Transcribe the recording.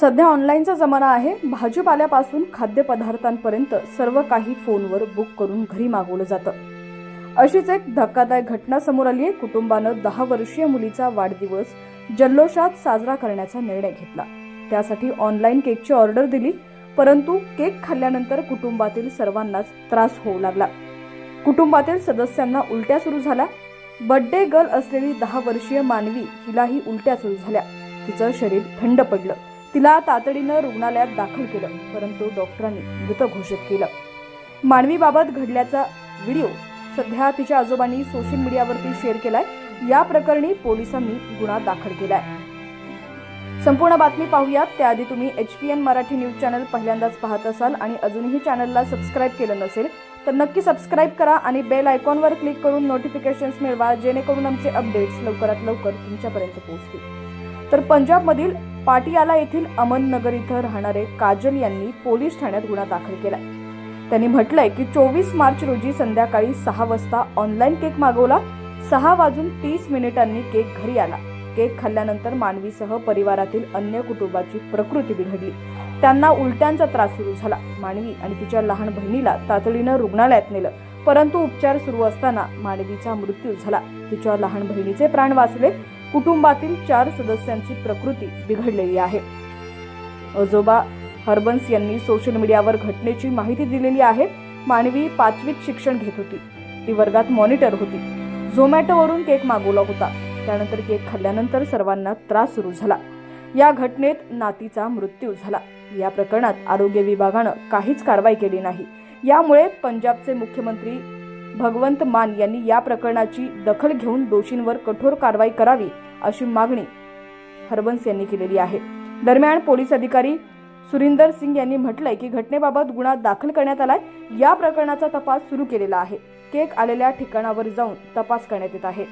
सध्या ऑनलाईनचा जमाना आहे. भाजीपाल्यापासून खाद्यपदार्थांपर्यंत सर्व काही फोनवर बुक करून घरी मागवलं जातं. अशीच एक धक्कादायक घटना समोर आली आहे. कुटुंबानं दहा वर्षीय मुलीचा वाढदिवस जल्लोषात साजरा करण्याचा निर्णय घेतला. त्यासाठी ऑनलाईन केकची ऑर्डर दिली परंतु केक खाल्ल्यानंतर कुटुंबातील सर्वांनाच त्रास होऊ लागला. कुटुंबातील सदस्यांना उलट्या सुरू झाल्या. बड्डे गर्ल असलेली दहा वर्षीय मानवी हिलाही उलट्या सुरू झाल्या. तिचं शरीर थंड पडलं. तिला तातडीनं रुग्णालयात दाखल केलं परंतु डॉक्टरांनी मृत घोषित केलं. मानवीबाबत घडल्याचा व्हिडिओ सध्या तिच्या आजोबांनी सोशल मीडियावरती शेअर केलाय. या प्रकरणी पोलिसांनी गुन्हा दाखल केलाय. संपूर्ण बातमी पाहूयात. त्याआधी तुम्ही H P N Marathi news channel पहिल्यांदाच पाहत असाल आणि अजूनही चॅनलला सबस्क्राईब केलं नसेल तर नक्की सबस्क्राईब करा आणि बेल आयकॉनवर क्लिक करून नोटिफिकेशन्स मिळवा जेणेकरून आमचे अपडेट्स लवकरात लवकर तुमच्यापर्यंत पोहोचतील. तर पंजाबमधील पाटियाला येथील अमननगर इथं राहणारे काजल यांनी पोलीस ठाण्यात गुन्हा दाखल केलाय. त्यांनी म्हटलंय की चोवीस मार्च रोजी संध्याकाळी सहा वाजता ऑनलाईन केक मागवला. सहा वाजून तीस मिनिटांनी केक घरी आला. केक खाल्ल्यानंतर मानवीसह परिवारातील अन्य कुटुंबाची प्रकृती बिघडली. त्यांना उलट्यांचा त्रास सुरू झाला. मानवी आणि तिच्या लहान बहिणीला तातडीनं रुग्णालयात नेलं. परंतु उपचार सुरू असताना मानवीचा मृत्यू झाला. तिच्या लहान बहिणीचे प्राण वाचले. कुटुंबातील चार सदस्यांची प्रकृती बिघडलेली आहे. आजोबा हर्बन्स यांनी सोशल मीडियावर घटनेची माहिती दिलेली आहे. मानवी पाचवीत शिक्षण घेत होती. ती वर्गात मॉनिटर होती. झोमॅटोवरून केक मागवला होता. त्यानंतर केक खाल्ल्यानंतर सर्वांना त्रास सुरू झाला. या घटनेत नातीचा मृत्यू झाला. या प्रकरणात आरोग्य विभागानं काहीच कारवाई केली नाही. यामुळे पंजाबचे मुख्यमंत्री भगवंत मान यांनी या प्रकरणाची दखल घेऊन दोषींवर कठोर कारवाई करावी अशी मागणी हरबंस यांनी केलेली आहे. दरम्यान पोलीस अधिकारी सुरिंदर सिंग यांनी म्हटलंय की घटनेबाबत गुन्हा दाखल करण्यात आलाय. या प्रकरणाचा तपास सुरू केलेला आहे. केक आलेल्या ठिकाणावर जाऊन तपास करण्यात येत आहे.